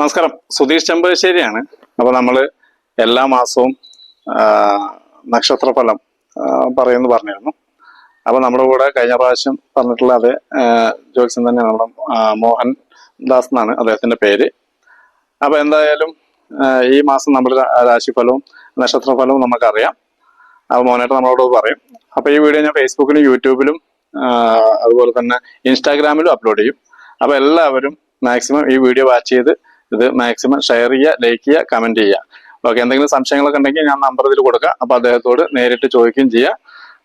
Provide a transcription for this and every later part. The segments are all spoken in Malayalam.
നമസ്കാരം. സുധീഷ് ചെമ്പശ്ശേരിയാണ് അപ്പോൾ നമ്മൾ എല്ലാ മാസവും നക്ഷത്രഫലം പറയുമെന്ന് പറഞ്ഞിരുന്നു. അപ്പോൾ നമ്മുടെ കൂടെ കഴിഞ്ഞ പ്രാവശ്യം പറഞ്ഞിട്ടുള്ള അതേ ജോത്സ്യം തന്നെ നമ്മുടെ മോഹൻ ദാസ് എന്നാണ് അദ്ദേഹത്തിന്റെ പേര്. അപ്പോൾ എന്തായാലും ഈ മാസം നമ്മുടെ രാശിഫലവും നക്ഷത്രഫലവും നമുക്കറിയാം. അപ്പോൾ മോനായിട്ട് നമ്മളോട് പറയും. അപ്പോൾ ഈ വീഡിയോ ഞാൻ ഫേസ്ബുക്കിലും യൂട്യൂബിലും അതുപോലെ തന്നെ ഇൻസ്റ്റാഗ്രാമിലും അപ്ലോഡ് ചെയ്യും. അപ്പോൾ എല്ലാവരും മാക്സിമം ഈ വീഡിയോ വാച്ച് ചെയ്ത് ഇത് മാക്സിമം ഷെയർ ചെയ്യുക ലൈക്ക് ചെയ്യുക കമന്റ് ചെയ്യുക. ഓക്കെ എന്തെങ്കിലും സംശയങ്ങളൊക്കെ ഉണ്ടെങ്കിൽ ഞാൻ നമ്പർ ഇതിൽ കൊടുക്കാം. അപ്പോൾ അദ്ദേഹത്തോട് നേരിട്ട് ചോദിക്കുകയും ചെയ്യാം.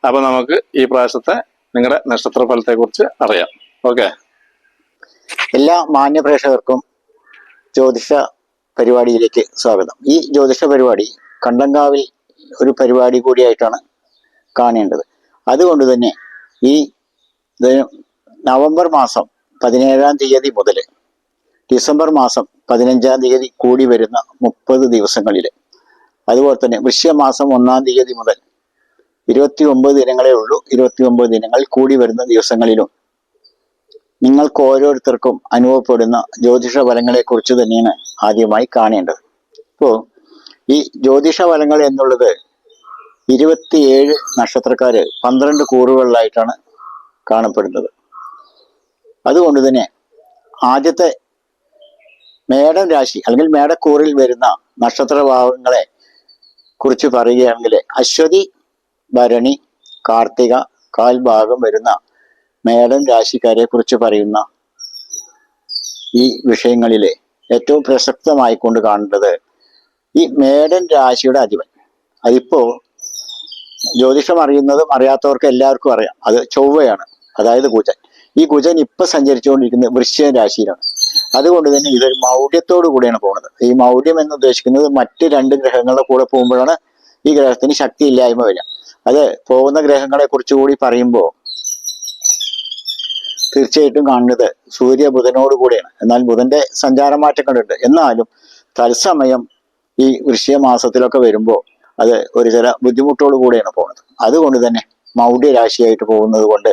അപ്പോൾ നമുക്ക് ഈ പ്രാവശ്യത്തെ നിങ്ങളുടെ നക്ഷത്ര ഫലത്തെക്കുറിച്ച് അറിയാം. ഓക്കെ എല്ലാ മാന്യ പ്രേക്ഷകർക്കും ജ്യോതിഷ പരിപാടിയിലേക്ക് സ്വാഗതം. ഈ ജ്യോതിഷ പരിപാടി കണ്ടങ്കാവിൽ ഒരു പരിപാടി കൂടിയായിട്ടാണ് കാണേണ്ടത്. അതുകൊണ്ട് തന്നെ ഈ നവംബർ മാസം പതിനേഴാം തീയതി മുതൽ ഡിസംബർ മാസം പതിനഞ്ചാം തീയതി കൂടി വരുന്ന മുപ്പത് ദിവസങ്ങളിൽ അതുപോലെ തന്നെ വൃശ്യമാസം ഒന്നാം തീയതി മുതൽ ഇരുപത്തി ഒമ്പത് ദിനങ്ങളേ ഉള്ളൂ. ഇരുപത്തി ഒമ്പത് ദിനങ്ങൾ കൂടി വരുന്ന ദിവസങ്ങളിലും നിങ്ങൾക്ക് ഓരോരുത്തർക്കും അനുഭവപ്പെടുന്ന ജ്യോതിഷ ഫലങ്ങളെ കുറിച്ച് തന്നെയാണ് ആദ്യമായി കാണേണ്ടത്. ഇപ്പോൾ ഈ ജ്യോതിഷ ഫലങ്ങൾ എന്നുള്ളത് ഇരുപത്തിയേഴ് നക്ഷത്രക്കാര് പന്ത്രണ്ട് കൂറുകളിലായിട്ടാണ് കാണപ്പെടുന്നത്. അതുകൊണ്ട് തന്നെ ആദ്യത്തെ മേടം രാശി അല്ലെങ്കിൽ മേടക്കൂറിൽ വരുന്ന നക്ഷത്രഭാവങ്ങളെ കുറിച്ച് പറയുകയാണെങ്കിൽ അശ്വതി ഭരണി കാർത്തിക കാൽഭാഗം വരുന്ന മേടം രാശിക്കാരെ കുറിച്ച് പറയുന്ന ഈ വിഷയങ്ങളിലെ ഏറ്റവും പ്രസക്തമായി കൊണ്ട് കാണേണ്ടത് ഈ മേടൻ രാശിയുടെ അധിപൻ. അതിപ്പോ ജ്യോതിഷം അറിയുന്നതും അറിയാത്തവർക്ക് എല്ലാവർക്കും അറിയാം. അത് ചൊവ്വയാണ് അതായത് കുജൻ. ഈ കുജൻ ഇപ്പൊ സഞ്ചരിച്ചുകൊണ്ടിരിക്കുന്നത് വൃശ്ചിക രാശിയിലാണ്. അതുകൊണ്ട് തന്നെ ഇതൊരു മൗഢ്യത്തോടു കൂടിയാണ് പോകുന്നത്. ഈ മൗഢ്യം എന്ന് ഉദ്ദേശിക്കുന്നത് മറ്റ് രണ്ട് ഗ്രഹങ്ങളുടെ കൂടെ പോകുമ്പോഴാണ് ഈ ഗ്രഹത്തിന് ശക്തി ഇല്ലായ്മ വരിക. അത് പോകുന്ന ഗ്രഹങ്ങളെ കുറിച്ച് കൂടി പറയുമ്പോൾ തീർച്ചയായിട്ടും കാണുന്നത് സൂര്യ ബുധനോട് കൂടിയാണ്. എന്നാൽ ബുധന്റെ സഞ്ചാരമാറ്റങ്ങളുണ്ട്. എന്നാലും തത്സമയം ഈ വൃശ്ചിക മാസത്തിലൊക്കെ വരുമ്പോൾ അത് ഒരു ചില ബുദ്ധിമുട്ടോട് കൂടിയാണ് പോകുന്നത്. അതുകൊണ്ട് തന്നെ മൗഢ്യ രാശിയായിട്ട് പോകുന്നത് കൊണ്ട്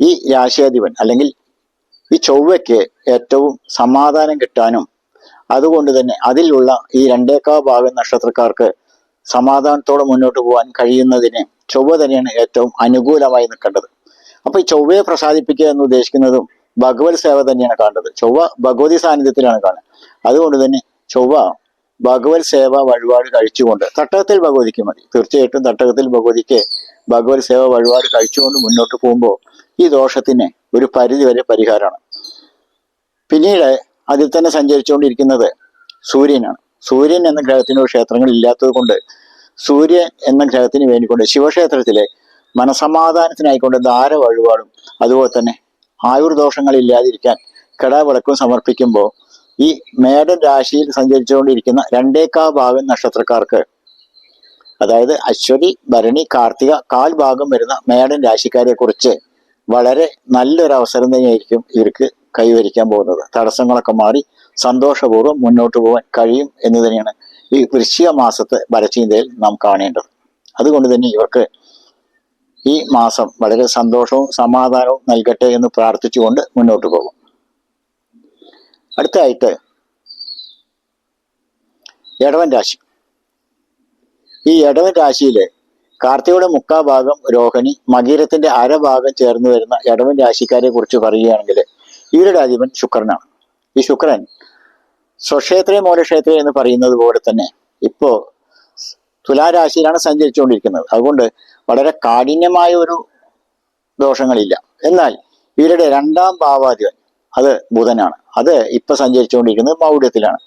ഈ രാശിയാധിപൻ അല്ലെങ്കിൽ ഈ ചൊവ്വയ്ക്ക് ഏറ്റവും സമാധാനം കിട്ടാനും അതുകൊണ്ട് തന്നെ അതിലുള്ള ഈ രണ്ടേക്കാ ഭാഗം നക്ഷത്രക്കാർക്ക് സമാധാനത്തോടെ മുന്നോട്ട് പോകാൻ കഴിയുന്നതിന് ചൊവ്വ തന്നെയാണ് ഏറ്റവും അനുകൂലമായി നിൽക്കേണ്ടത്. അപ്പൊ ഈ ചൊവ്വയെ പ്രസാദിപ്പിക്കുക എന്ന് ഉദ്ദേശിക്കുന്നതും ഭഗവത് സേവ തന്നെയാണ് കാണേണ്ടത്. ചൊവ്വ ഭഗവതി സാന്നിധ്യത്തിലാണ് കാണുന്നത് അതുകൊണ്ട് തന്നെ ചൊവ്വ ഭഗവത് സേവ വഴിപാട് കഴിച്ചുകൊണ്ട് തട്ടകത്തിൽ ഭഗവതിക്ക് മതി. തീർച്ചയായിട്ടും തട്ടകത്തിൽ ഭഗവതിക്ക് ഭഗവത് സേവ വഴിപാട് കഴിച്ചുകൊണ്ട് മുന്നോട്ട് പോകുമ്പോൾ ഈ ദോഷത്തിന് ഒരു പരിധി വരെ പരിഹാരമാണ്. പിന്നീട് അതിൽ തന്നെ സഞ്ചരിച്ചുകൊണ്ടിരിക്കുന്നത് സൂര്യനാണ്. സൂര്യൻ എന്ന ഗ്രഹത്തിന് ക്ഷേത്രങ്ങൾ ഇല്ലാത്തത് കൊണ്ട് സൂര്യൻ എന്ന ഗ്രഹത്തിന് വേണ്ടിക്കൊണ്ട് ശിവക്ഷേത്രത്തിലെ മനസമാധാനത്തിനായിക്കൊണ്ട് ധാര വഴിപാടും അതുപോലെ തന്നെ ആയുർദോഷങ്ങൾ ഇല്ലാതിരിക്കാൻ കടാവിളക്കും സമർപ്പിക്കുമ്പോൾ ഈ മേടൻ രാശിയിൽ സഞ്ചരിച്ചുകൊണ്ടിരിക്കുന്ന രണ്ടേക്കാ ഭാഗം നക്ഷത്രക്കാർക്ക്. അതായത് അശ്വതി ഭരണി കാർത്തിക കാൽ ഭാഗം വരുന്ന മേടൻ രാശിക്കാരെ കുറിച്ച് വളരെ നല്ലൊരു അവസരം തന്നെയായിരിക്കും ഇവർക്ക് കൈവരിക്കാൻ പോകുന്നത്. തടസ്സങ്ങളൊക്കെ മാറി സന്തോഷപൂർവം മുന്നോട്ട് പോകാൻ കഴിയും എന്ന് തന്നെയാണ് ഈ വൃശ്ചിക മാസത്തെ വരചിന്തയിൽ നാം കാണേണ്ടത്. അതുകൊണ്ട് തന്നെ ഇവർക്ക് ഈ മാസം വളരെ സന്തോഷവും സമാധാനവും നൽകട്ടെ എന്ന് പ്രാർത്ഥിച്ചുകൊണ്ട് മുന്നോട്ട് പോകും. അടുത്തതായിട്ട് ഇടവൻ രാശി. ഈ ഇടവൻ രാശിയിൽ കാർത്തികയുടെ മുക്കാ ഭാഗം രോഹിണി മകീരത്തിന്റെ അരഭാഗം ചേർന്ന് വരുന്ന ഇടവൻ രാശിക്കാരെ കുറിച്ച് പറയുകയാണെങ്കിൽ ഇവരുടെ അധിപൻ ശുക്രനാണ്. ഈ ശുക്രൻ സ്വക്ഷേത്രേ മൂലക്ഷേത്രേ എന്ന് പറയുന്നത് പോലെ തന്നെ ഇപ്പോ തുലാരാശിയിലാണ് സഞ്ചരിച്ചുകൊണ്ടിരിക്കുന്നത്. അതുകൊണ്ട് വളരെ കാഠിന്യമായ ഒരു ദോഷങ്ങളില്ല. എന്നാൽ ഇവരുടെ രണ്ടാം ഭാവാധിപൻ അത് ബുധനാണ്. അത് ഇപ്പൊ സഞ്ചരിച്ചുകൊണ്ടിരിക്കുന്നത് മൗഢ്യത്തിലാണ്.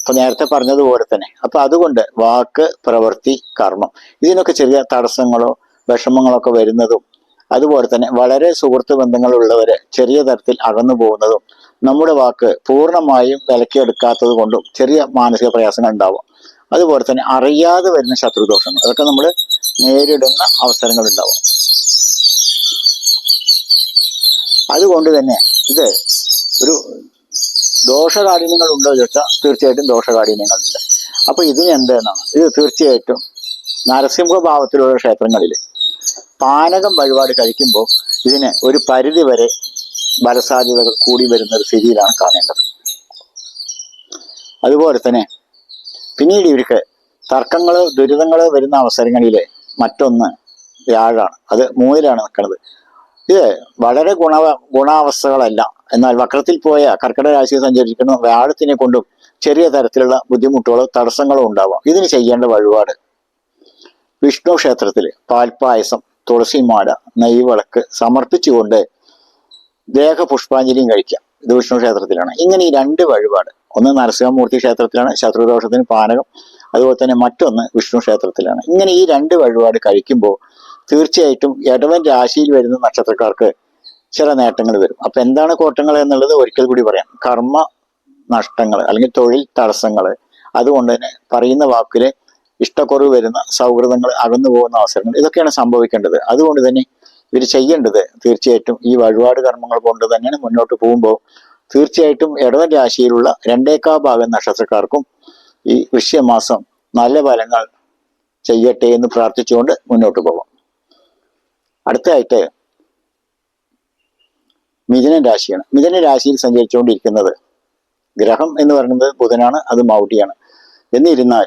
അപ്പൊ നേരത്തെ പറഞ്ഞതുപോലെ തന്നെ. അപ്പൊ അതുകൊണ്ട് വാക്ക് പ്രവൃത്തി കർമ്മം ഇതിനൊക്കെ ചെറിയ തടസ്സങ്ങളോ വിഷമങ്ങളോ ഒക്കെ വരുന്നതും അതുപോലെ തന്നെ വളരെ സുഹൃത്ത് ബന്ധങ്ങളുള്ളവരെ ചെറിയ തരത്തിൽ അകന്നു പോകുന്നതും നമ്മുടെ വാക്ക് പൂർണമായും വിലക്കിയെടുക്കാത്തത് കൊണ്ടും ചെറിയ മാനസിക പ്രയാസങ്ങൾ ഉണ്ടാവും. അതുപോലെ തന്നെ അറിയാതെ വരുന്ന ശത്രുദോഷങ്ങൾ. അതൊക്കെ നമ്മൾ നേരിടുന്ന അവസരങ്ങൾ ഉണ്ടാവും. അതുകൊണ്ട് തന്നെ ഇത് ഒരു ദോഷകാഠിന്യങ്ങൾ ഉണ്ടോ ചോദിച്ചാൽ തീർച്ചയായിട്ടും ദോഷകാഠിന്യങ്ങളുണ്ട്. അപ്പൊ ഇതിന് എന്തെന്നാണ്? ഇത് തീർച്ചയായിട്ടും നരസിംഹഭാവത്തിലുള്ള ക്ഷേത്രങ്ങളിൽ പാനകം വഴിപാട് കഴിക്കുമ്പോൾ ഇതിന് ഒരു പരിധി വരെ ബലസാധ്യതകൾ കൂടി വരുന്ന ഒരു സ്ഥിതിയിലാണ് കാണേണ്ടത്. അതുപോലെ തന്നെ പിന്നീട് ഇവർക്ക് തർക്കങ്ങൾ ദുരിതങ്ങൾ വരുന്ന അവസരങ്ങളിൽ മറ്റൊന്ന് വ്യാഴാണ്. അത് മൂന്നിലാണ് നിൽക്കുന്നത്. ഇത് വളരെ ഗുണ ഗുണാവസ്ഥകളല്ല. എന്നാൽ വക്രത്തിൽ പോയ കർക്കിടക രാശിയിൽ സഞ്ചരിക്കുന്ന വ്യാഴത്തിനെ കൊണ്ടും ചെറിയ തരത്തിലുള്ള ബുദ്ധിമുട്ടുകളോ തടസ്സങ്ങളോ ഉണ്ടാവാം. ഇതിന് ചെയ്യേണ്ട വഴിപാട്. വിഷ്ണു ക്ഷേത്രത്തിൽ പാൽപ്പായസം തുളസിമാല നെയ്വിളക്ക് സമർപ്പിച്ചുകൊണ്ട് ദേഹപുഷ്പാഞ്ജലിയും കഴിക്കാം. ഇത് വിഷ്ണു ക്ഷേത്രത്തിലാണ്. ഇങ്ങനെ ഈ രണ്ട് വഴിപാട്. ഒന്ന് നരസിംഹമൂർത്തി ക്ഷേത്രത്തിലാണ് ശത്രുദോഷത്തിന് പാനകം. അതുപോലെ തന്നെ മറ്റൊന്ന് വിഷ്ണു ക്ഷേത്രത്തിലാണ്. ഇങ്ങനെ ഈ രണ്ട് വഴിപാട് കഴിക്കുമ്പോൾ തീർച്ചയായിട്ടും ഇടവൻ രാശിയിൽ വരുന്ന നക്ഷത്രക്കാർക്ക് ചില നേട്ടങ്ങൾ വരും. അപ്പൊ എന്താണ് കോട്ടങ്ങൾ എന്നുള്ളത് ഒരിക്കൽ കൂടി പറയാം. കർമ്മ നഷ്ടങ്ങൾ അല്ലെങ്കിൽ തൊഴിൽ തടസ്സങ്ങൾ അതുകൊണ്ട് തന്നെ പറയുന്ന വാക്കിൽ ഇഷ്ടക്കുറവ് വരുന്ന സൗഹൃദങ്ങൾ അകന്നു പോകുന്ന അവസരങ്ങൾ ഇതൊക്കെയാണ് സംഭവിക്കേണ്ടത്. അതുകൊണ്ട് തന്നെ ഇവർ ചെയ്യേണ്ടത് തീർച്ചയായിട്ടും ഈ വഴിപാട് കർമ്മങ്ങൾ കൊണ്ട് തന്നെയാണ് മുന്നോട്ട് പോകുമ്പോൾ തീർച്ചയായിട്ടും ഇടവൻ രാശിയിലുള്ള രണ്ടേക്കാ ഭാഗം നക്ഷത്രക്കാർക്കും ഈ വൃശ്യമാസം നല്ല ഫലങ്ങൾ ചെയ്യട്ടെ എന്ന് പ്രാർത്ഥിച്ചുകൊണ്ട് മുന്നോട്ട് പോകാം. അടുത്തതായിട്ട് മിഥുന രാശിയാണ്. മിഥുന രാശിയിൽ സഞ്ചരിച്ചുകൊണ്ടിരിക്കുന്നത് ഗ്രഹം എന്ന് പറയുന്നത് ബുധനാണ് അത് മൗഢിയാണ്. എന്നിരുന്നാൽ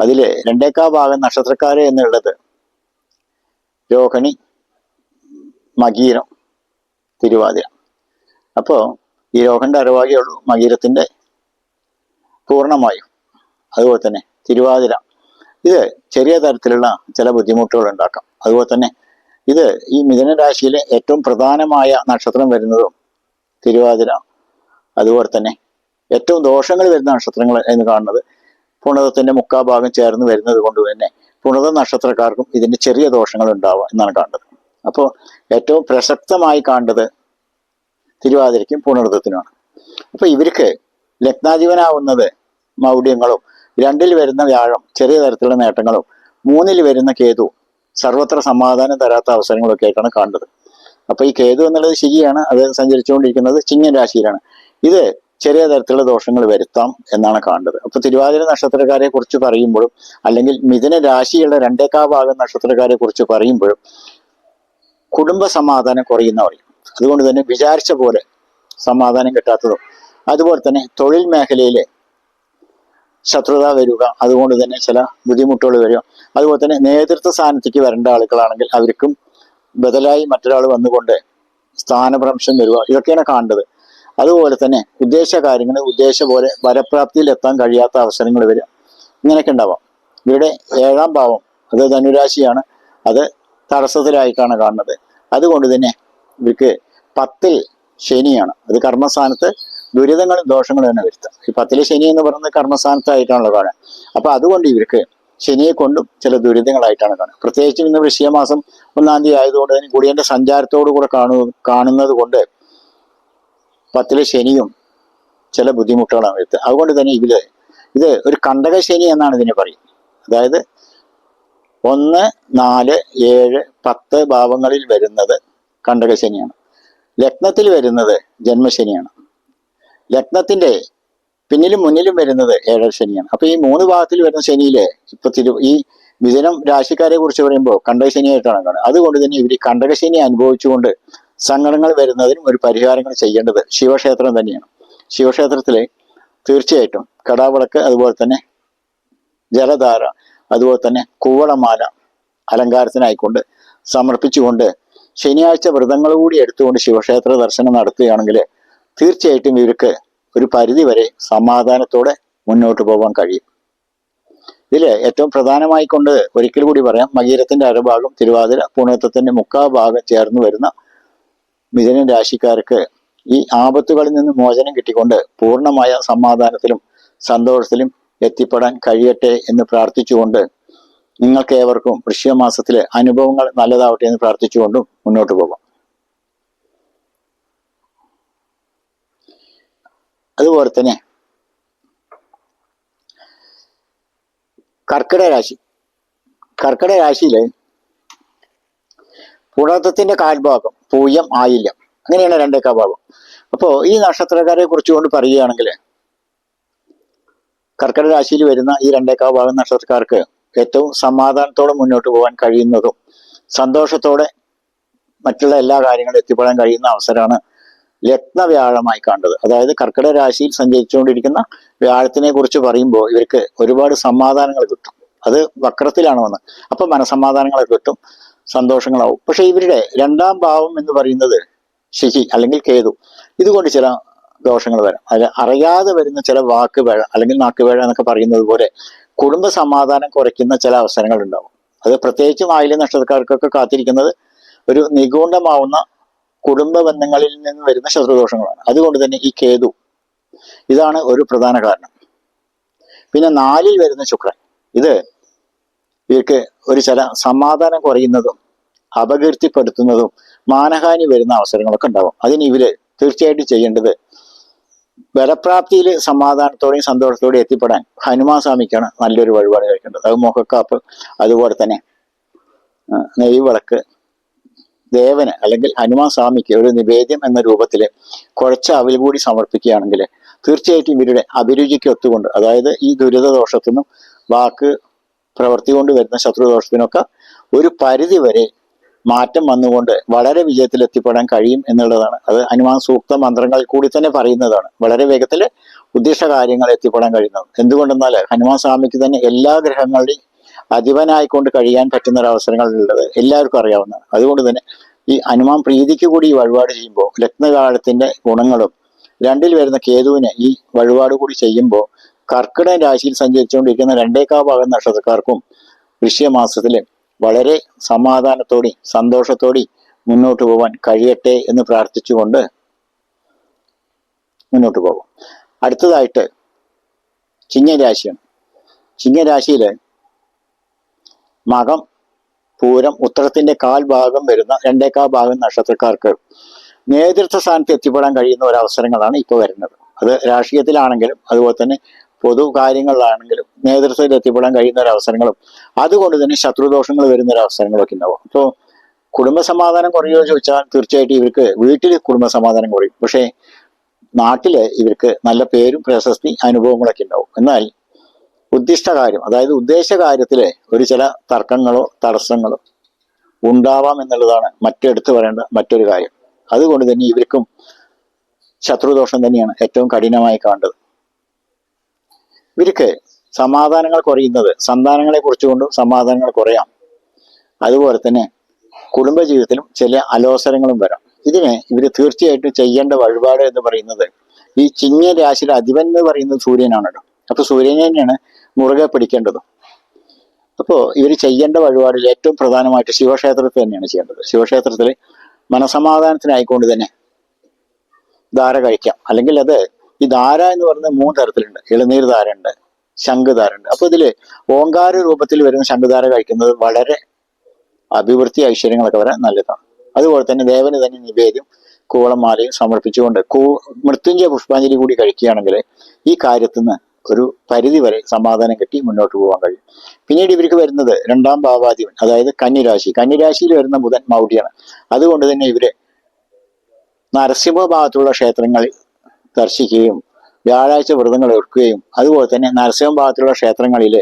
അതിൽ രണ്ടേക്കാ ഭാഗം നക്ഷത്രക്കാര് എന്നുള്ളത് രോഹിണി മകീരം തിരുവാതിര. അപ്പോൾ ഈ രോഹന്റെ അറിവാകേ ഉള്ളൂ മകീരത്തിന്റെ പൂർണമായും അതുപോലെ തന്നെ തിരുവാതിര. ഇത് ചെറിയ തരത്തിലുള്ള ചില ബുദ്ധിമുട്ടുകൾ ഉണ്ടാക്കാം. അതുപോലെ തന്നെ ഇത് ഈ മിഥുന രാശിയിലെ ഏറ്റവും പ്രധാനമായ നക്ഷത്രം വരുന്നതും തിരുവാതിര അതുപോലെ തന്നെ ഏറ്റവും ദോഷങ്ങൾ വരുന്ന നക്ഷത്രങ്ങൾ എന്ന് കാണുന്നത് പുണതത്തിന്റെ മുക്കാ ഭാഗം ചേർന്ന് വരുന്നത് കൊണ്ട് തന്നെ പുണത നക്ഷത്രക്കാർക്കും ഇതിന്റെ ചെറിയ ദോഷങ്ങൾ ഉണ്ടാവുക എന്നാണ് കാണുന്നത്. അപ്പോൾ ഏറ്റവും പ്രസക്തമായി കാണേണ്ടത് തിരുവാതിരയ്ക്കും പുണർത്തത്തിനുമാണ് അപ്പൊ ഇവർക്ക് ലഗ്നാധിപനാവുന്നത് മൗഢ്യങ്ങളും രണ്ടിൽ വരുന്ന വ്യാഴം ചെറിയ തരത്തിലുള്ള നേട്ടങ്ങളും മൂന്നിൽ വരുന്ന കേതു സർവത്ര സമാധാനം തരാത്ത അവസരങ്ങളൊക്കെ ആയിട്ടാണ് കാണുന്നത്. അപ്പൊ ഈ കേതു എന്നുള്ളത് ശരിയാണ് അത് സഞ്ചരിച്ചുകൊണ്ടിരിക്കുന്നത് ചിങ്ങൻ രാശിയിലാണ്. ഇത് ചെറിയ തരത്തിലുള്ള ദോഷങ്ങൾ വരുത്താം എന്നാണ് കാണുന്നത്. അപ്പൊ തിരുവാതിര നക്ഷത്രക്കാരെ കുറിച്ച് പറയുമ്പോഴും അല്ലെങ്കിൽ മിഥുന രാശിയുള്ള രണ്ടേക്കാ ഭാഗം നക്ഷത്രക്കാരെ കുറിച്ച് പറയുമ്പോഴും കുടുംബ സമാധാനം കുറയുന്ന പറയും അതുകൊണ്ട് തന്നെ വിചാരിച്ച പോലെ സമാധാനം കിട്ടാത്തതും. അതുപോലെ തന്നെ തൊഴിൽ മേഖലയിലെ ശത്രുത വരിക. അതുകൊണ്ട് തന്നെ ചില ബുദ്ധിമുട്ടുകൾ വരിക. അതുപോലെ തന്നെ നേതൃത്വ സ്ഥാനത്തേക്ക് വരേണ്ട ആളുകളാണെങ്കിൽ അവർക്കും ബദലായി മറ്റൊരാൾ വന്നുകൊണ്ട് സ്ഥാനഭ്രംശം വരിക. ഇതൊക്കെയാണ് കാണേണ്ടത്. അതുപോലെ തന്നെ ഉദ്ദേശ കാര്യങ്ങൾ ഉദ്ദേശ പോലെ വരപ്രാപ്തിയിൽ എത്താൻ കഴിയാത്ത അവസരങ്ങൾ വരിക. ഇങ്ങനെയൊക്കെ ഉണ്ടാവാം. ഇവിടെ ഏഴാം ഭാവം അത് ധനുരാശിയാണ്. അത് തടസ്സത്തിലായിട്ടാണ് കാണുന്നത്. അതുകൊണ്ട് തന്നെ ഇവർക്ക് പത്തിൽ ശനിയാണ്. അത് കർമ്മസ്ഥാനത്ത് ദുരിതങ്ങളും ദോഷങ്ങളും തന്നെ വരുത്തുക. ഈ പത്തിലെ ശനി എന്ന് പറയുന്നത് കർമ്മസ്ഥാനത്തായിട്ടാണല്ലോ കാണുക അപ്പൊ അതുകൊണ്ട് ഇവർക്ക് ശനിയെ കൊണ്ടും ചില ദുരിതങ്ങളായിട്ടാണ് കാണുക. പ്രത്യേകിച്ചും ഇന്ന് വൃശ്യമാസം ഒന്നാം തീയതി ആയതുകൊണ്ട് തന്നെ കുടിയന്റെ സഞ്ചാരത്തോടു കൂടെ കാണു കാണുന്നത് കൊണ്ട് പത്തിലെ ശനിയും ചില ബുദ്ധിമുട്ടുകളാണ് വരുത്തുക. അതുകൊണ്ട് തന്നെ ഇതിൽ ഇത് ഒരു കണ്ടക ശനി എന്നാണ് ഇതിനെ പറയുന്നത്. അതായത് ഒന്ന് നാല് ഏഴ് പത്ത് ഭാവങ്ങളിൽ വരുന്നത് കണ്ടക ശനിയാണ്. ലഗ്നത്തിൽ വരുന്നത് ജന്മശനിയാണ്. ലഗ്നത്തിന്റെ പിന്നിലും മുന്നിലും വരുന്നത് ഏഴര ശനിയാണ്. അപ്പൊ ഈ മൂന്ന് ഭാഗത്തിൽ വരുന്ന ശനിയിൽ ഇപ്പൊ തിരു ഈ മിഥുനം രാശിക്കാരെ കുറിച്ച് പറയുമ്പോൾ കണ്ടകശനിയായിട്ടാണ് കാണുന്നത്. അതുകൊണ്ട് തന്നെ ഇവർ കണ്ടകശനി അനുഭവിച്ചുകൊണ്ട് സങ്കടങ്ങൾ വരുന്നതിനും ഒരു പരിഹാരങ്ങൾ ചെയ്യേണ്ടത് ശിവക്ഷേത്രം തന്നെയാണ്. ശിവക്ഷേത്രത്തിലെ തീർച്ചയായിട്ടും കടാവിളക്ക് അതുപോലെ തന്നെ ജലധാര അതുപോലെ തന്നെ കൂവളമാല അലങ്കാരത്തിനായിക്കൊണ്ട് സമർപ്പിച്ചുകൊണ്ട് ശനിയാഴ്ച വ്രതങ്ങൾ കൂടി എടുത്തുകൊണ്ട് ശിവക്ഷേത്ര ദർശനം നടത്തുകയാണെങ്കിൽ തീർച്ചയായിട്ടും ഇവർക്ക് ഒരു പരിധി വരെ സമാധാനത്തോടെ മുന്നോട്ട് പോകാൻ കഴിയും. ഇതിൽ ഏറ്റവും പ്രധാനമായി കൊണ്ട് ഒരിക്കൽ കൂടി പറയാം മകീരത്തിന്റെ അരഭാഗം തിരുവാതിര പൂണത്തത്തിന്റെ മുക്കാ ഭാഗം ചേർന്ന് വരുന്ന മിഥുന രാശിക്കാർക്ക് ഈ ആപത്തുകളിൽ നിന്ന് മോചനം കിട്ടിക്കൊണ്ട് പൂർണമായ സമാധാനത്തിലും സന്തോഷത്തിലും എത്തിപ്പെടാൻ കഴിയട്ടെ എന്ന് പ്രാർത്ഥിച്ചുകൊണ്ട് നിങ്ങൾക്ക് ഏവർക്കും വൃശ്യമാസത്തിലെ അനുഭവങ്ങൾ നല്ലതാവട്ടെ എന്ന് പ്രാർത്ഥിച്ചുകൊണ്ടും മുന്നോട്ട് പോകാം. അതുപോലെ തന്നെ കർക്കിടക രാശി. കർക്കിടക രാശിയിൽ പുണത്തത്തിന്റെ കാൽഭാഗം പൂയം ആയില്ല അങ്ങനെയാണ് രണ്ടേക്കാ ഭാഗം. അപ്പോൾ ഈ നക്ഷത്രക്കാരെ കുറിച്ചുകൊണ്ട് പറയുകയാണെങ്കിൽ കർക്കിടക രാശിയിൽ വരുന്ന ഈ രണ്ടേക്കാ ഭാഗം നക്ഷത്രക്കാർക്ക് ഏറ്റവും സമാധാനത്തോടെ മുന്നോട്ട് പോകാൻ കഴിയുന്നതും സന്തോഷത്തോടെ മറ്റുള്ള എല്ലാ കാര്യങ്ങളും എത്തിപ്പെടാൻ കഴിയുന്ന അവസരമാണ് ലഗ്നവ്യാഴമായി കണ്ടത്. അതായത് കർക്കിടക രാശിയിൽ സഞ്ചരിച്ചുകൊണ്ടിരിക്കുന്ന വ്യാഴത്തിനെ കുറിച്ച് പറയുമ്പോൾ ഇവർക്ക് ഒരുപാട് സമാധാനങ്ങൾ കിട്ടും. അത് വക്രത്തിലാണ് വന്നത് അപ്പൊ മനസമാധാനങ്ങളെ കിട്ടും. സന്തോഷങ്ങളാവും. പക്ഷെ ഇവരുടെ രണ്ടാം ഭാവം എന്ന് പറയുന്നത് ശശി അല്ലെങ്കിൽ കേതു. ഇതുകൊണ്ട് ചില ദോഷങ്ങൾ വരാം. അതിൽ അറിയാതെ വരുന്ന ചില വാക്ക് വേഴ അല്ലെങ്കിൽ നാക്ക് നാക്കുവേഴ എന്നൊക്കെ പറയുന്നത് പോലെ കുടുംബ സമാധാനം കുറയ്ക്കുന്ന ചില അവസരങ്ങൾ ഉണ്ടാവും. അത് പ്രത്യേകിച്ചും ആയില്യ നക്ഷത്രക്കാർക്കൊക്കെ കാത്തിരിക്കുന്നത് ഒരു നിഗൂഢമാവുന്ന കുടുംബ ബന്ധങ്ങളിൽ നിന്ന് വരുന്ന ശത്രുദോഷങ്ങളാണ്. അതുകൊണ്ട് തന്നെ ഈ കേതു ഇതാണ് ഒരു പ്രധാന കാരണം. പിന്നെ നാലിൽ വരുന്ന ശുക്രൻ. ഇത് ഇവർക്ക് ഒരു ചില സമാധാനം കുറയുന്നതും അപകീർത്തിപ്പെടുത്തുന്നതും മാനഹാനി വരുന്ന അവസരങ്ങളൊക്കെ ഉണ്ടാവും. അതിന് ഇവർ തീർച്ചയായിട്ടും ചെയ്യേണ്ടത് ബലപ്രാപ്തിയിൽ സമാധാനത്തോടെയും സന്തോഷത്തോടെയും എത്തിപ്പെടാൻ ഹനുമാൻ സ്വാമിക്കാണ് നല്ലൊരു വഴിപാട് കഴിക്കേണ്ടത്. അത് മുഖക്കാപ്പ് അതുപോലെ തന്നെ നെയ്വിളക്ക് ദേവന് അല്ലെങ്കിൽ ഹനുമാൻ സ്വാമിക്ക് ഒരു നിവേദ്യം എന്ന രൂപത്തിൽ കുഴച്ച അവിൽ കൂടി സമർപ്പിക്കുകയാണെങ്കിൽ തീർച്ചയായിട്ടും ഇവരുടെ അഭിരുചിക്ക് ഒത്തുകൊണ്ട് അതായത് ഈ ദുരിത ദോഷത്തിനും വാക്ക് പ്രവൃത്തി കൊണ്ട് വരുന്ന ശത്രുദോഷത്തിനൊക്കെ ഒരു പരിധി വരെ മാറ്റം വന്നുകൊണ്ട് വളരെ വിജയത്തിൽ എത്തിപ്പെടാൻ കഴിയും എന്നുള്ളതാണ്. അത് ഹനുമാൻ സൂക്ത മന്ത്രങ്ങൾ കൂടി തന്നെ പറയുന്നതാണ്. വളരെ വേഗത്തിൽ ഉദ്ദേശ കാര്യങ്ങൾ എത്തിപ്പെടാൻ കഴിയുന്നത് എന്തുകൊണ്ടെന്നാൽ ഹനുമാൻ സ്വാമിക്ക് തന്നെ എല്ലാ ഗ്രഹങ്ങളുടെയും അധിപനായിക്കൊണ്ട് കഴിയാൻ പറ്റുന്ന ഒരു അവസരങ്ങളുള്ളത് എല്ലാവർക്കും അറിയാവുന്നതാണ്. അതുകൊണ്ട് തന്നെ ഈ ഹനുമാൻ പ്രീതിക്ക് കൂടി ഈ വഴിപാട് ചെയ്യുമ്പോൾ ലഗ്നകാലത്തിന്റെ ഗുണങ്ങളും രണ്ടിൽ വരുന്ന കേതുവിനെ ഈ വഴിപാട് കൂടി ചെയ്യുമ്പോൾ കർക്കിടക രാശിയിൽ സഞ്ചരിച്ചുകൊണ്ടിരിക്കുന്ന രണ്ടേക്കാ ഭാഗം നക്ഷത്രക്കാർക്കും വൃശ്യമാസത്തിൽ വളരെ സമാധാനത്തോടെ സന്തോഷത്തോടെ മുന്നോട്ട് പോകാൻ കഴിയട്ടെ എന്ന് പ്രാർത്ഥിച്ചുകൊണ്ട് മുന്നോട്ട് പോകും. അടുത്തതായിട്ട് ചിങ്ങരാശിയാണ്. ചിങ്ങരാശിയിൽ മകം പൂരം ഉത്തരത്തിന്റെ കാൽ ഭാഗം വരുന്ന രണ്ടേക്കാൽ ഭാഗം നക്ഷത്രക്കാർക്ക് നേതൃത്വ സ്ഥാനത്ത് എത്തിപ്പെടാൻ കഴിയുന്ന ഒരു അവസരങ്ങളാണ് ഇപ്പോൾ വരുന്നത്. അത് രാഷ്ട്രീയത്തിലാണെങ്കിലും അതുപോലെ തന്നെ പൊതു കാര്യങ്ങളിലാണെങ്കിലും നേതൃത്വത്തിൽ എത്തിപ്പെടാൻ കഴിയുന്ന ഒരു അവസരങ്ങളും അതുകൊണ്ട് തന്നെ ശത്രുദോഷങ്ങൾ വരുന്ന ഒരു അവസരങ്ങളൊക്കെ ഉണ്ടാവും. അപ്പോൾ കുടുംബസമാധാനം കുറയുമോ ചോദിച്ചാൽ തീർച്ചയായിട്ടും ഇവർക്ക് വീട്ടിൽ കുടുംബസമാധാനം കുറയും. പക്ഷേ നാട്ടിൽ ഇവർക്ക് നല്ല പേരും പ്രശസ്തി അനുഭവങ്ങളൊക്കെ ഉണ്ടാവും. എന്നാൽ ഉദ്ദിഷ്ട കാര്യം അതായത് ഉദ്ദേശ കാര്യത്തിലെ ഒരു ചില തർക്കങ്ങളോ തടസ്സങ്ങളോ ഉണ്ടാവാം എന്നുള്ളതാണ് മറ്റെടുത്ത് പറയേണ്ട മറ്റൊരു കാര്യം. അതുകൊണ്ട് തന്നെ ഇവർക്കും ശത്രുദോഷം തന്നെയാണ് ഏറ്റവും കഠിനമായി കാണേണ്ടത്. ഇവർക്ക് സമാധാനങ്ങൾ കുറയുന്നത് സന്താനങ്ങളെ കുറിച്ചുകൊണ്ടും സമാധാനങ്ങൾ കുറയാം. അതുപോലെ തന്നെ കുടുംബജീവിതത്തിലും ചില അലോസരങ്ങളും വരാം. ഇതിനെ ഇവർ തീർച്ചയായിട്ടും ചെയ്യേണ്ട വഴിപാട് എന്ന് പറയുന്നത് ഈ ചിങ്ങ രാശിയുടെ അധിപൻ എന്ന് പറയുന്നത് സൂര്യനാണല്ലോ. അപ്പൊ സൂര്യനെ തന്നെയാണ് മുറുകെ പിടിക്കേണ്ടത്. അപ്പോൾ ഇവർ ചെയ്യേണ്ട വഴിപാടിൽ ഏറ്റവും പ്രധാനമായിട്ട് ശിവക്ഷേത്രത്തിൽ തന്നെയാണ് ചെയ്യേണ്ടത്. ശിവക്ഷേത്രത്തിൽ മനസമാധാനത്തിനായിക്കൊണ്ട് തന്നെ ധാര കഴിക്കാം. അല്ലെങ്കിൽ അത് ഈ ധാര എന്ന് പറയുന്നത് മൂന്ന് തരത്തിലുണ്ട്. ഇളനീർ ധാര ഉണ്ട് ശംഖുധാര ഉണ്ട് അപ്പൊ ഇതിൽ ഓങ്കാര രൂപത്തിൽ വരുന്ന ശംഖുധാര കഴിക്കുന്നത് വളരെ അഭിവൃദ്ധി ഐശ്വര്യങ്ങളൊക്കെ വരാൻ നല്ലതാണ്. അതുപോലെ തന്നെ ദേവന് തന്നെ നിവേദ്യം കൂളമാലയും സമർപ്പിച്ചുകൊണ്ട് കൂ മൃത്യുഞ്ജയ പുഷ്പാഞ്ജലി കൂടി കഴിക്കുകയാണെങ്കിൽ ഈ കാര്യത്തിൽ നിന്ന് ഒരു പരിധി വരെ സമാധാനം കിട്ടി മുന്നോട്ട് പോകാൻ കഴിയും. പിന്നീട് ഇവർക്ക് വരുന്നത് രണ്ടാം ഭാവാധിപൻ അതായത് കന്നിരാശി. കന്നിരാശിയിൽ വരുന്ന ബുധൻ മൗഢ്യാണ്. അതുകൊണ്ട് തന്നെ ഇവർ നരസിംഹഭാഗത്തുള്ള ക്ഷേത്രങ്ങളിൽ ദർശിക്കുകയും വ്യാഴാഴ്ച വ്രതങ്ങൾ എടുക്കുകയും അതുപോലെ തന്നെ നരസിംഹഭാഗത്തുള്ള ക്ഷേത്രങ്ങളിൽ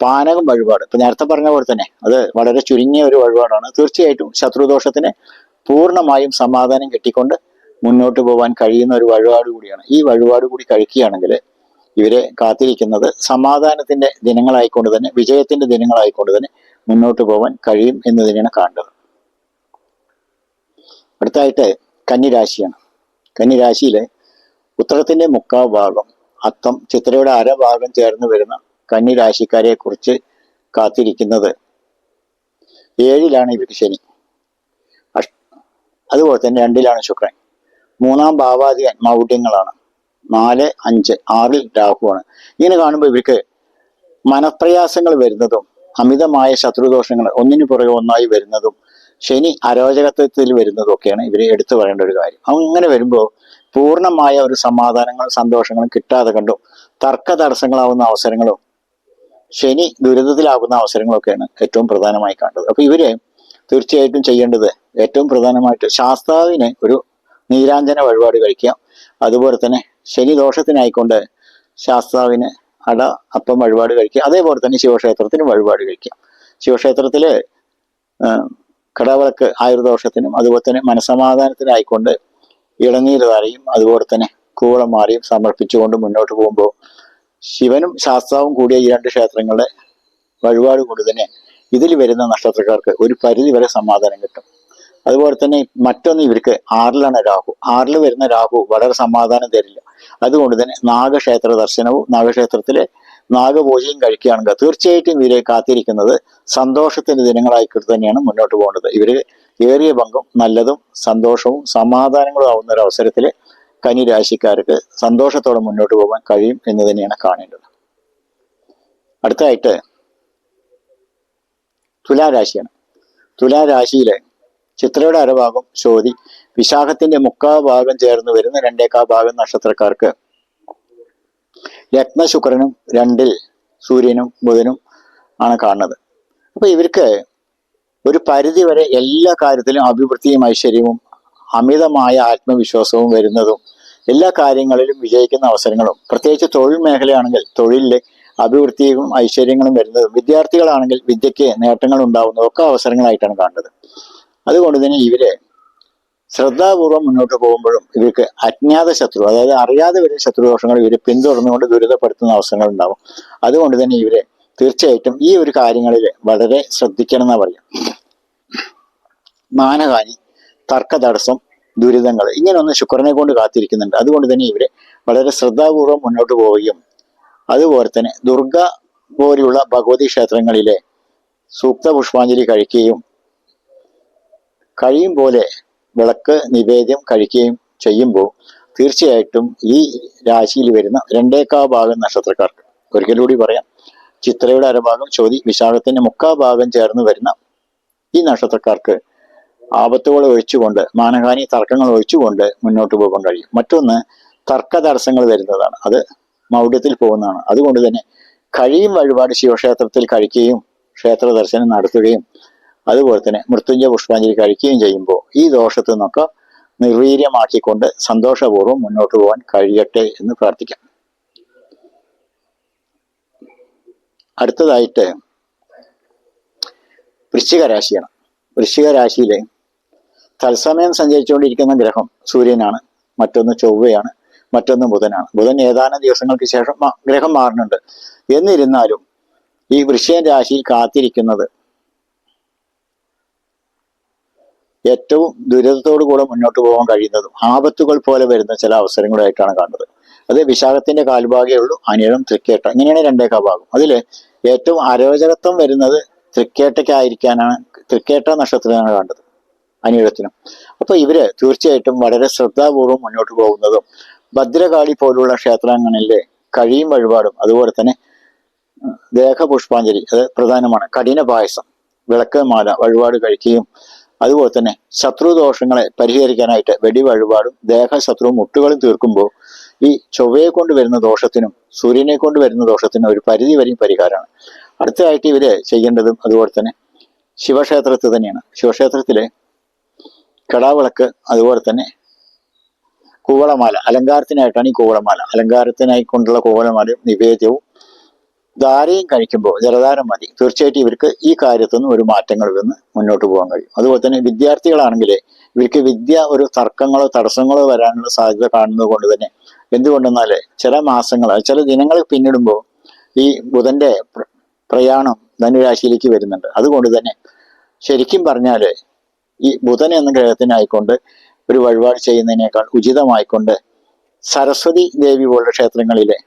പാനകം വഴിപാട്. ഇപ്പൊ നേരത്തെ പറഞ്ഞ പോലെ തന്നെ അത് വളരെ ചുരുങ്ങിയ ഒരു വഴിപാടാണ്. തീർച്ചയായിട്ടും ശത്രുദോഷത്തിന് പൂർണമായും സമാധാനം കിട്ടിക്കൊണ്ട് മുന്നോട്ട് പോകാൻ കഴിയുന്ന ഒരു വഴിപാട് കൂടിയാണ്. ഈ വഴിപാട് കൂടി കഴിക്കുകയാണെങ്കിൽ ഇവരെ കാത്തിരിക്കുന്നത് സമാധാനത്തിന്റെ ദിനങ്ങളായിക്കൊണ്ട് തന്നെ വിജയത്തിന്റെ ദിനങ്ങളായിക്കൊണ്ട് തന്നെ മുന്നോട്ട് പോകാൻ കഴിയും എന്ന് തന്നെയാണ് കാണേണ്ടത് അടുത്തായിട്ട് കന്നിരാശിയാണ്. കന്നിരാശിയിലെ ഉത്തരത്തിന്റെ മുക്കാൽ ഭാഗം അത്തം ചിത്രയുടെ അരഭാഗം ചേർന്ന് വരുന്ന കന്നിരാശിക്കാരെ കുറിച്ച് കാത്തിരിക്കുന്നത് ഏഴിലാണ് ഇവർക്ക് ശനി. അതുപോലെ തന്നെ രണ്ടിലാണ് ശുക്രൻ. മൂന്നാം ഭാവാധികൻ മൗഢ്യങ്ങളാണ്. നാല് അഞ്ച് ആറിൽ രാഹുവാണ്. ഇങ്ങനെ കാണുമ്പോൾ ഇവർക്ക് മനപ്രയാസങ്ങൾ വരുന്നതും അമിതമായ ശത്രുദോഷങ്ങൾ ഒന്നിനു പുറകെ ഒന്നായി വരുന്നതും ശനി അരോചകത്വത്തിൽ വരുന്നതും ഒക്കെയാണ് ഇവർ എടുത്തു പറയേണ്ട ഒരു കാര്യം. അങ്ങനെ വരുമ്പോൾ പൂർണമായ ഒരു സമാധാനങ്ങളും സന്തോഷങ്ങളും കിട്ടാതെ കണ്ടും തർക്ക തടസ്സങ്ങളാവുന്ന അവസരങ്ങളും ശനി ദുരിതത്തിലാകുന്ന അവസരങ്ങളൊക്കെയാണ് ഏറ്റവും പ്രധാനമായി കണ്ടത്. അപ്പൊ ഇവർ തീർച്ചയായിട്ടും ചെയ്യേണ്ടത് ഏറ്റവും പ്രധാനമായിട്ട് ശാസ്താവിന് ഒരു നീരാഞ്ജന വഴിപാട് കഴിക്കാം. അതുപോലെ തന്നെ ശനി ദോഷത്തിനായിക്കൊണ്ട് ശാസ്താവിന് അട അപ്പം വഴിപാട് കഴിക്കുക. അതേപോലെ തന്നെ ശിവക്ഷേത്രത്തിന് വഴിപാട് കഴിക്കാം. ശിവക്ഷേത്രത്തിൽ ആ, കടവിളക്ക് ആയുർദോഷത്തിനും അതുപോലെ തന്നെ മനസമാധാനത്തിനായിക്കൊണ്ട് ഇളനീര് താരയും അതുപോലെ തന്നെ കൂവളമാറിയും സമർപ്പിച്ചുകൊണ്ട് മുന്നോട്ട് പോകുമ്പോൾ ശിവനും ശാസ്താവും കൂടിയ ഈ രണ്ട് ക്ഷേത്രങ്ങളുടെ വഴിപാട് കൊണ്ട് തന്നെ ഇതിൽ വരുന്ന നക്ഷത്രക്കാർക്ക് ഒരു പരിധി വരെ സമാധാനം കിട്ടും. അതുപോലെ തന്നെ മറ്റൊന്ന് ഇവർക്ക് ആറിലാണ് രാഹു. ആറിൽ വരുന്ന രാഹു വളരെ സമാധാനം തരില്ല. അതുകൊണ്ട് തന്നെ നാഗക്ഷേത്ര ദർശനവും നാഗക്ഷേത്രത്തിലെ നാഗപൂജയും കഴിക്കുകയാണെങ്കിൽ തീർച്ചയായിട്ടും ഇവരെ കാത്തിരിക്കുന്നത് സന്തോഷത്തിന്റെ ദിനങ്ങളായിക്കൊണ്ട് തന്നെയാണ് മുന്നോട്ട് പോകേണ്ടത്. ഇവർ ഏറിയ പങ്കും നല്ലതും സന്തോഷവും സമാധാനങ്ങളും ആവുന്ന ഒരു അവസരത്തിൽ കനി രാശിക്കാർക്ക് സന്തോഷത്തോടെ മുന്നോട്ട് പോകാൻ കഴിയും എന്ന് തന്നെയാണ് കാണേണ്ടത്. അടുത്തായിട്ട് തുലാരാശിയാണ്. തുലാരാശിയിലെ ചിത്രയുടെ അരഭാഗം ചോതി. വിശാഖത്തിന്റെ മുക്കാ ഭാഗം ചേർന്ന് വരുന്ന രണ്ടേക്കാ ഭാഗം നക്ഷത്രക്കാർക്ക്. രത്നശുക്രനും രണ്ടിൽ സൂര്യനും ബുധനും ആണ് കാണുന്നത്. അപ്പൊ ഇവർക്ക് ഒരു പരിധി വരെ എല്ലാ കാര്യത്തിലും അഭിവൃദ്ധിയും ഐശ്വര്യവും അമിതമായ ആത്മവിശ്വാസവും വരുന്നതും എല്ലാ കാര്യങ്ങളിലും വിജയിക്കുന്ന അവസരങ്ങളും പ്രത്യേകിച്ച് തൊഴിൽ മേഖലയാണെങ്കിൽ തൊഴിലിലെ അഭിവൃദ്ധിയും ഐശ്വര്യങ്ങളും വരുന്നതും വിദ്യാർത്ഥികളാണെങ്കിൽ വിദ്യയ്ക്ക് നേട്ടങ്ങൾ ഉണ്ടാവുന്നതും ഒക്കെ അവസരങ്ങളായിട്ടാണ് കാണുന്നത്. അതുകൊണ്ട് തന്നെ ഇവർ ശ്രദ്ധാപൂർവം മുന്നോട്ട് പോകുമ്പോഴും ഇവർക്ക് അജ്ഞാത ശത്രു അതായത് അറിയാതെ വരുന്ന ശത്രുദോഷങ്ങൾ ഇവരെ പിന്തുടർന്നുകൊണ്ട് ദുരിതപ്പെടുത്തുന്ന അവസരങ്ങൾ ഉണ്ടാവും അതുകൊണ്ട് തന്നെ ഇവരെ തീർച്ചയായിട്ടും ഈ ഒരു കാര്യങ്ങളിൽ വളരെ ശ്രദ്ധിക്കണം എന്നാ പറയാം. മാനഹാനി തർക്ക തടസ്സം ദുരിതങ്ങൾ ഇങ്ങനെയൊന്ന് ശുക്രനെ കൊണ്ട് കാത്തിരിക്കുന്നുണ്ട്. അതുകൊണ്ട് തന്നെ ഇവരെ വളരെ ശ്രദ്ധാപൂർവം മുന്നോട്ട് പോവുകയും അതുപോലെ തന്നെ ദുർഗ പോലെയുള്ള ഭഗവതി ക്ഷേത്രങ്ങളിലെ സൂക്ത പുഷ്പാഞ്ജലി കഴിക്കുകയും കഴിയും പോലെ വിളക്ക് നിവേദ്യം കഴിക്കുകയും ചെയ്യുമ്പോൾ തീർച്ചയായിട്ടും ഈ രാശിയിൽ വരുന്ന രണ്ടേക്കാ ഭാഗം നക്ഷത്രക്കാർക്ക്. ഒരിക്കലൂടി പറയാം. ചിത്രയുടെ അരഭാഗം ചോതി വിശാഖത്തിന്റെ മുക്കാ ഭാഗം ചേർന്ന് വരുന്ന ഈ നക്ഷത്രക്കാർക്ക് ആപത്തുകൾ ഒഴിച്ചുകൊണ്ട് മാനഹാനി തർക്കങ്ങൾ ഒഴിച്ചുകൊണ്ട് മുന്നോട്ട് പോകാൻ കഴിയും. മറ്റൊന്ന് തർക്ക തടസ്സങ്ങൾ വരുന്നതാണ്. അത് മൗഢ്യത്തിൽ പോകുന്നതാണ്. അതുകൊണ്ട് തന്നെ കഴിയും വഴിപാട് ശിവക്ഷേത്രത്തിൽ കഴിക്കുകയും ക്ഷേത്ര ദർശനം നടത്തുകയും അതുപോലെ തന്നെ മൃത്യുഞ്ജയ പുഷ്പാഞ്ജലി കഴിക്കുകയും ചെയ്യുമ്പോൾ ഈ ദോഷത്തിൽ നിന്നൊക്കെ നിർവീര്യമാക്കിക്കൊണ്ട് സന്തോഷപൂർവം മുന്നോട്ട് പോകാൻ കഴിയട്ടെ എന്ന് പ്രാർത്ഥിക്കാം. അടുത്തതായിട്ട് വൃശ്ചിക രാശിയാണ്. വൃശ്ചിക രാശിയിലെ തത്സമയം സഞ്ചരിച്ചുകൊണ്ടിരിക്കുന്ന ഗ്രഹം സൂര്യനാണ്. മറ്റൊന്ന് ചൊവ്വയാണ്. മറ്റൊന്ന് ബുധനാണ്. ബുധൻ ഏതാനും ദിവസങ്ങൾക്ക് ശേഷം ഗ്രഹം മാറുന്നുണ്ട്. എന്നിരുന്നാലും ഈ വൃശ്ചിക രാശിയിൽ കാത്തിരിക്കുന്നത് ഏറ്റവും ദുരിതത്തോടു കൂടെ മുന്നോട്ട് പോകാൻ കഴിയുന്നതും ആപത്തുകൾ പോലെ വരുന്ന ചില അവസരങ്ങളായിട്ടാണ് കാണുന്നത്. അത് വിശാഖത്തിന്റെ കാൽഭാഗേ ഉള്ളൂ അനിഴം തൃക്കേട്ട ഇങ്ങനെയാണ് രണ്ടേക്കാ ഭാഗം. അതിൽ ഏറ്റവും അരോചകത്വം വരുന്നത് തൃക്കേട്ടയ്ക്കായിരിക്കാനാണ് തൃക്കേട്ട നക്ഷത്രത്തിനാണ് കണ്ടത് അനിഴത്തിനും. അപ്പൊ ഇവർ തീർച്ചയായിട്ടും വളരെ ശ്രദ്ധാപൂർവം മുന്നോട്ട് പോകുന്നതും ഭദ്രകാളി പോലുള്ള ക്ഷേത്രങ്ങളിലെ കഴിയും വഴിപാടും അതുപോലെ തന്നെ ദേഹപുഷ്പാഞ്ജലി അത് പ്രധാനമാണ്. കഠിന പായസം വിളക്ക് മാല വഴിപാട് കഴിക്കുകയും അതുപോലെ തന്നെ ശത്രുദോഷങ്ങളെ പരിഹരിക്കാനായിട്ട് വെടി വഴിപാടും ദേഹശത്രുവും മുട്ടുകളും തീർക്കുമ്പോൾ ഈ ചൊവ്വയെ കൊണ്ട് വരുന്ന ദോഷത്തിനും സൂര്യനെ കൊണ്ട് വരുന്ന ദോഷത്തിനും ഒരു പരിധി വരെയും പരിഹാരമാണ്. അടുത്തതായിട്ട് ഇവർ ചെയ്യേണ്ടതും അതുപോലെ തന്നെ ശിവക്ഷേത്രത്തിൽ തന്നെയാണ്. ശിവക്ഷേത്രത്തിലെ കടാവിളക്ക് അതുപോലെ തന്നെ കൂവളമാല അലങ്കാരത്തിനായിട്ടാണ് ഈ കൂവളമാല. അലങ്കാരത്തിനായി കൊണ്ടുള്ള കൂവളമാലയും നിവേദ്യവും ധാരയും കഴിക്കുമ്പോൾ ജലധാരം മതി. തീർച്ചയായിട്ടും ഇവർക്ക് ഈ കാര്യത്തൊന്നും ഒരു മാറ്റങ്ങളിൽ നിന്ന് മുന്നോട്ട് പോകാൻ കഴിയും. അതുപോലെ തന്നെ വിദ്യാർത്ഥികളാണെങ്കിൽ ഇവർക്ക് വിദ്യ ഒരു തർക്കങ്ങളോ തടസ്സങ്ങളോ വരാനുള്ള സാധ്യത കാണുന്നത് കൊണ്ട് തന്നെ എന്തുകൊണ്ടെന്നാൽ ചില മാസങ്ങൾ ചില ദിനങ്ങൾ പിന്നിടുമ്പോൾ ഈ ബുധന്റെ പ്രയാണം ധനുരാശിയിലേക്ക് വരുന്നുണ്ട്. അതുകൊണ്ട് തന്നെ ശരിക്കും പറഞ്ഞാൽ ഈ ബുധൻ എന്ന ഗ്രഹത്തിനായിക്കൊണ്ട് ഒരു വഴിപാട് ചെയ്യുന്നതിനേക്കാൾ ഉചിതമായിക്കൊണ്ട് സരസ്വതി ദേവി പോലുള്ള ക്ഷേത്രങ്ങളിലെ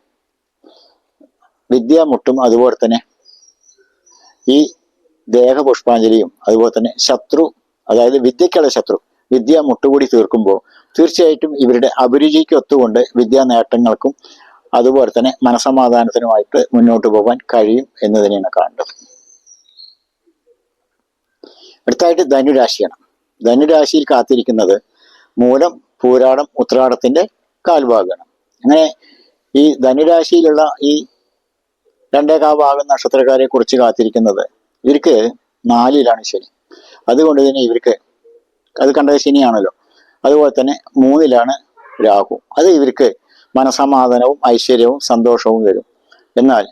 വിദ്യാമുട്ടും അതുപോലെ തന്നെ ഈ ദേഹപുഷ്പാഞ്ജലിയും അതുപോലെ തന്നെ ശത്രു അതായത് വിദ്യക്കുള്ള ശത്രു വിദ്യ മുട്ടുകൂടി തീർക്കുമ്പോൾ തീർച്ചയായിട്ടും ഇവരുടെ അഭിരുചിക്ക് ഒത്തുകൊണ്ട് വിദ്യാ നേട്ടങ്ങൾക്കും അതുപോലെ തന്നെ മനസമാധാനത്തിനുമായിട്ട് മുന്നോട്ട് പോകാൻ കഴിയും എന്ന് തന്നെയാണ് കാണേണ്ടത്. അടുത്തായിട്ട് ധനുരാശിയാണ്. ധനുരാശിയിൽ കാത്തിരിക്കുന്നത് മൂലം പൂരാടം ഉത്രാടത്തിന്റെ കാൽഭാഗമാണ്. അങ്ങനെ ഈ ധനുരാശിയിലുള്ള ഈ രണ്ടേകാ ഭാഗം നക്ഷത്രക്കാരെ കുറിച്ച് കാത്തിരിക്കുന്നത്. ഇവർക്ക് നാലിലാണ് ശനി. അതുകൊണ്ട് തന്നെ ഇവർക്ക് അത് കണ്ടത് ശനിയാണല്ലോ. അതുപോലെ തന്നെ മൂന്നിലാണ് രാഹു. അത് ഇവർക്ക് മനസമാധാനവും ഐശ്വര്യവും സന്തോഷവും വരും എന്നാൽ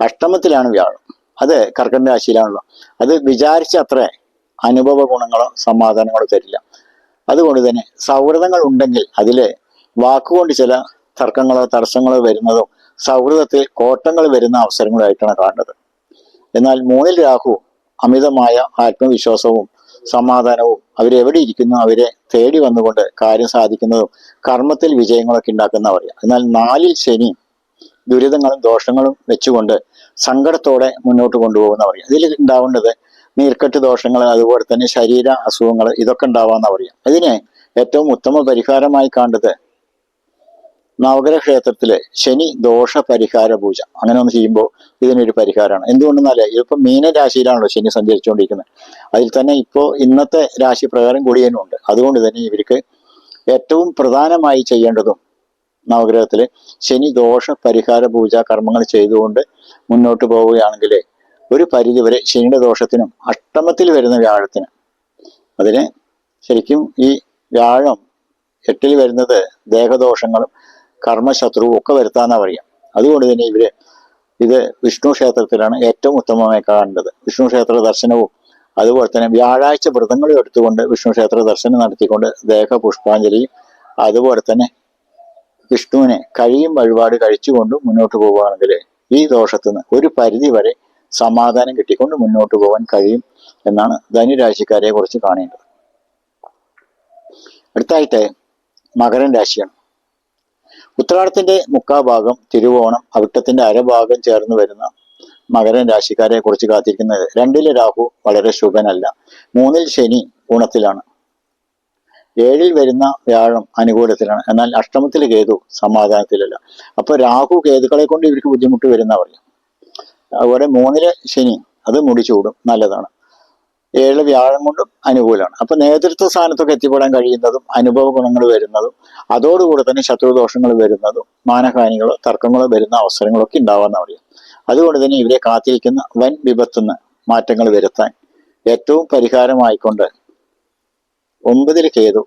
അഷ്ടമത്തിലാണ് വ്യാഴം. അത് കർക്കട രാശിയിലാണല്ലോ. അത് വിചാരിച്ച അത്ര അനുഭവ ഗുണങ്ങളോ സമാധാനങ്ങളോ തരില്ല. അതുകൊണ്ട് തന്നെ സൗഹൃദങ്ങൾ ഉണ്ടെങ്കിൽ അതിൽ വാക്കുകൊണ്ട് ചില തർക്കങ്ങളോ തടസ്സങ്ങളോ വരുന്നതും സൗഹൃദത്തിൽ കോട്ടങ്ങൾ വരുന്ന അവസരങ്ങളായിട്ടാണ് കാണുന്നത്. എന്നാൽ മൂന്നിൽ രാഹു അമിതമായ ആത്മവിശ്വാസവും സമാധാനവും അവരെവിടെ ഇരിക്കുന്നു അവരെ തേടി വന്നുകൊണ്ട് കാര്യം സാധിക്കുന്നതും കർമ്മത്തിൽ വിജയങ്ങളൊക്കെ ഉണ്ടാക്കുന്ന പറയാം എന്നാൽ നാലിൽ ശനി ദുരിതങ്ങളും ദോഷങ്ങളും വെച്ചുകൊണ്ട് സങ്കടത്തോടെ മുന്നോട്ട് കൊണ്ടുപോകുന്ന പറയാം ഇതിൽ ഉണ്ടാവേണ്ടത് നീർക്കെട്ട് ദോഷങ്ങൾ അതുപോലെ തന്നെ ശരീര അസുഖങ്ങൾ ഇതൊക്കെ ഉണ്ടാവാന്ന പറയാം ഇതിന് ഏറ്റവും ഉത്തമ പരിഹാരമായി കാണേണ്ടത് നവഗ്രഹ ക്ഷേത്രത്തിലെ ശനി ദോഷ പരിഹാര പൂജ. അങ്ങനെ ഒന്ന് ചെയ്യുമ്പോൾ ഇതിനൊരു പരിഹാരമാണ് എന്തുകൊണ്ടെന്നാൽ ഇതിപ്പോ മീനരാശിയിലാണല്ലോ ശനി സഞ്ചരിച്ചുകൊണ്ടിരിക്കുന്നത്. അതിൽ തന്നെ ഇപ്പോ ഇന്നത്തെ രാശി പ്രകാരം കൂടിയതിനുണ്ട്. അതുകൊണ്ട് തന്നെ ഇവർക്ക് ഏറ്റവും പ്രധാനമായി ചെയ്യേണ്ടതും നവഗ്രഹത്തിൽ ശനി ദോഷ പരിഹാര പൂജ കർമ്മങ്ങൾ ചെയ്തുകൊണ്ട് മുന്നോട്ട് പോവുകയാണെങ്കിൽ ഒരു പരിധി വരെ ശനിയുടെ ദോഷത്തിനും അഷ്ടമത്തിൽ വരുന്ന വ്യാഴത്തിനും അതിന് ശരിക്കും ഈ വ്യാഴം എട്ടിൽ വരുന്നത് ദേഹദോഷങ്ങളും കർമ്മശത്രുവും ഒക്കെ വരുത്താന്നാ പറയാം. അതുകൊണ്ട് തന്നെ ഇവർ ഇത് വിഷ്ണു ക്ഷേത്രത്തിലാണ് ഏറ്റവും ഉത്തമമായി കാണേണ്ടത്. വിഷ്ണു ക്ഷേത്ര ദർശനവും അതുപോലെ തന്നെ വ്യാഴാഴ്ച വ്രതങ്ങളും എടുത്തുകൊണ്ട് വിഷ്ണു ക്ഷേത്ര ദർശനം നടത്തിക്കൊണ്ട് ദേഹ പുഷ്പാഞ്ജലിയും അതുപോലെ തന്നെ വിഷ്ണുവിനെ കഴിയും വഴിപാട് കഴിച്ചുകൊണ്ട് മുന്നോട്ട് പോവുകയാണെങ്കിൽ ഈ ദോഷത്തു നിന്ന് ഒരു പരിധി വരെ സമാധാനം കിട്ടിക്കൊണ്ട് മുന്നോട്ട് പോകാൻ കഴിയും എന്നാണ് ധനുരാശിക്കാരെ കുറിച്ച് കാണേണ്ടത്. അടുത്തായിട്ട് മകരൻ രാശിയാണ്. ഉത്രാടത്തിന്റെ മുക്കാഭാഗം തിരുവോണം അവിട്ടത്തിന്റെ അരഭാഗം ചേർന്ന് വരുന്ന മകരൻ രാശിക്കാരെ കുറിച്ച് കാത്തിരിക്കുന്നത്. രണ്ടിലെ രാഹു വളരെ ശുഭനല്ല. മൂന്നിൽ ശനി ഗുണത്തിലാണ്. ഏഴിൽ വരുന്ന വ്യാഴം അനുകൂലത്തിലാണ്. എന്നാൽ അഷ്ടമത്തിൽ കേതു സമാധാനത്തിലല്ല. അപ്പൊ രാഹു കേതുക്കളെ കൊണ്ട് ഇവർക്ക് ബുദ്ധിമുട്ട് വരുന്ന പറയാം അതുപോലെ മൂന്നിലെ ശനി അത് മുടിച്ചൂടും നല്ലതാണ്. ഏഴ് വ്യാഴം കൊണ്ടും അനുകൂലമാണ്. അപ്പൊ നേതൃത്വ സ്ഥാനത്തൊക്കെ എത്തിപ്പെടാൻ കഴിയുന്നതും അനുഭവ ഗുണങ്ങൾ വരുന്നതും അതോടുകൂടെ തന്നെ ശത്രുദോഷങ്ങൾ വരുന്നതും മാനഹാനികളോ തർക്കങ്ങളോ വരുന്ന അവസരങ്ങളൊക്കെ ഉണ്ടാവാന്ന് പറയാം അതുകൊണ്ട് തന്നെ ഇവരെ കാത്തിരിക്കുന്ന വൻ വിപത്തുനിന്ന് മാറ്റങ്ങൾ വരുത്താൻ ഏറ്റവും പരിഹാരമായിക്കൊണ്ട് ഒമ്പതിൽ കേതു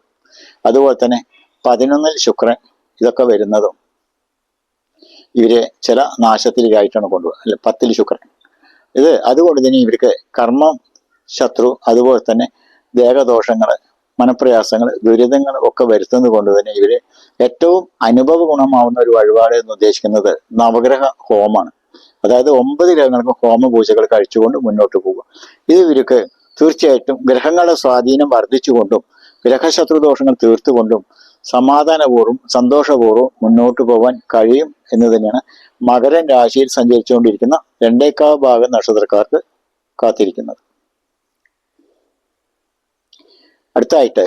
അതുപോലെ തന്നെ പതിനൊന്നിൽ ശുക്രൻ ഇതൊക്കെ വരുന്നതും ഇവരെ ചില നാശത്തിലേക്കായിട്ടാണ് കൊണ്ടുപോകുക അല്ലെ പത്തിൽ ശുക്രൻ. ഇത് അതുകൊണ്ട് തന്നെ ഇവർക്ക് കർമ്മം ശത്രു അതുപോലെ തന്നെ ദേഹദോഷങ്ങൾ മനപ്രയാസങ്ങൾ ദുരിതങ്ങൾ ഒക്കെ വരുത്തുന്നത് കൊണ്ട് തന്നെ ഇവർ ഏറ്റവും അനുഭവ ഗുണമാവുന്ന ഒരു വഴിപാട് എന്ന് ഉദ്ദേശിക്കുന്നത് നവഗ്രഹ ഹോമാണ് അതായത് ഒമ്പത് ഗ്രഹങ്ങൾക്ക് ഹോമ പൂജകൾ കഴിച്ചുകൊണ്ട് മുന്നോട്ട് പോകുക ഇത് ഇവർക്ക് തീർച്ചയായിട്ടും ഗ്രഹങ്ങളുടെ സ്വാധീനം വർദ്ധിച്ചുകൊണ്ടും ഗ്രഹശത്രു ദോഷങ്ങൾ തീർത്തുകൊണ്ടും സമാധാനപൂർവം സന്തോഷപൂർവം മുന്നോട്ട് പോകാൻ കഴിയും എന്ന് തന്നെയാണ് മകരൻ രാശിയിൽ സഞ്ചരിച്ചുകൊണ്ടിരിക്കുന്ന രണ്ടേക്കാവ് ഭാഗം നക്ഷത്രക്കാർക്ക് കാത്തിരിക്കുന്നത്. അടുത്തായിട്ട്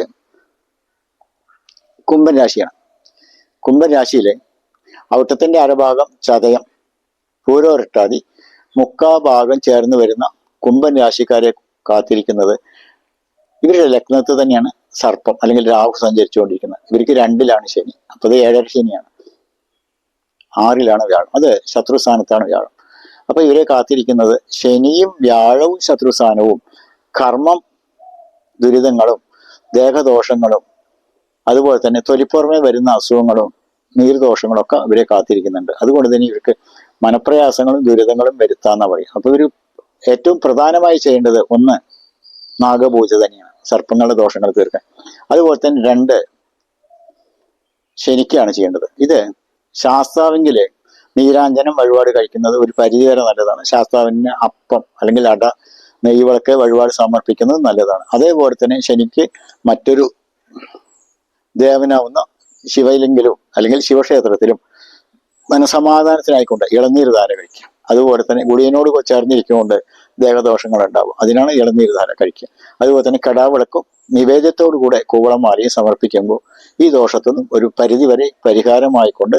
കുംഭൻ രാശിയാണ്. കുംഭൻ രാശിയിലെ ഔട്ടത്തിന്റെ അരഭാഗം ചതയം പൂരോരട്ടാതി മുക്കാ ഭാഗം ചേർന്ന് വരുന്ന കുംഭൻ രാശിക്കാരെ കാത്തിരിക്കുന്നത് ഇവരുടെ ലഗ്നത്തിൽ തന്നെയാണ് സർപ്പം അല്ലെങ്കിൽ രാഹു സഞ്ചരിച്ചുകൊണ്ടിരിക്കുന്നത്. ഇവർക്ക് രണ്ടിലാണ് ശനി അപ്പോൾ അത് ഏഴര ശനിയാണ്. ആറിലാണ് വ്യാഴം അത് ശത്രുസ്ഥാനത്താണ് വ്യാഴം. അപ്പോൾ ഇവരെ കാത്തിരിക്കുന്നത് ശനിയും വ്യാഴവും ശത്രുസ്ഥാനവും കർമ്മം ദുരിതങ്ങളും ദേഹദോഷങ്ങളും അതുപോലെ തന്നെ തൊലിപ്പുറമെ വരുന്ന അസുഖങ്ങളും നീർദോഷങ്ങളും ഒക്കെ ഇവരെ കാത്തിരിക്കുന്നുണ്ട്. അതുകൊണ്ട് തന്നെ ഇവർക്ക് മനപ്രയാസങ്ങളും ദുരിതങ്ങളും വരുത്താന്ന പറയും അപ്പൊ ഇവർ ഏറ്റവും പ്രധാനമായി ചെയ്യേണ്ടത് ഒന്ന് നാഗപൂജ തന്നെയാണ് സർപ്പങ്ങളുടെ ദോഷങ്ങൾ തീർക്കാൻ. അതുപോലെ തന്നെ രണ്ട് ശനിക്കാണ് ചെയ്യേണ്ടത്. ഇത് ശാസ്താവെങ്കിൽ നീരാഞ്ജനം വഴിപാട് കഴിക്കുന്നത് ഒരു പരിധിവരെ നല്ലതാണ്. ശാസ്താവിന് അപ്പം അല്ലെങ്കിൽ അട നെയ്യുവിളക്ക് വഴിപാട് സമർപ്പിക്കുന്നത് നല്ലതാണ്. അതേപോലെ തന്നെ ശനിക്ക് മറ്റൊരു ദേവനാവുന്ന ശിവലിംഗിലും അല്ലെങ്കിൽ ശിവക്ഷേത്രത്തിലും മനസമാധാനത്തിനായിക്കൊണ്ട് ഇളനീർ ധാര കഴിക്കുക. അതുപോലെ തന്നെ ഗുളിയനോട് ചേർന്നിരിക്കുകൊണ്ട് ദേഹദോഷങ്ങൾ ഉണ്ടാവും. അതിനാണ് ഇളനീർ ധാര കഴിക്കുക. അതുപോലെ തന്നെ കടാവിളക്കും നിവേദ്യത്തോടു കൂടെ കൂവളം മാറിയും സമർപ്പിക്കുമ്പോൾ ഈ ദോഷത്തൊന്നും ഒരു പരിധി പരിധിവരെ പരിഹാരമായിക്കൊണ്ട്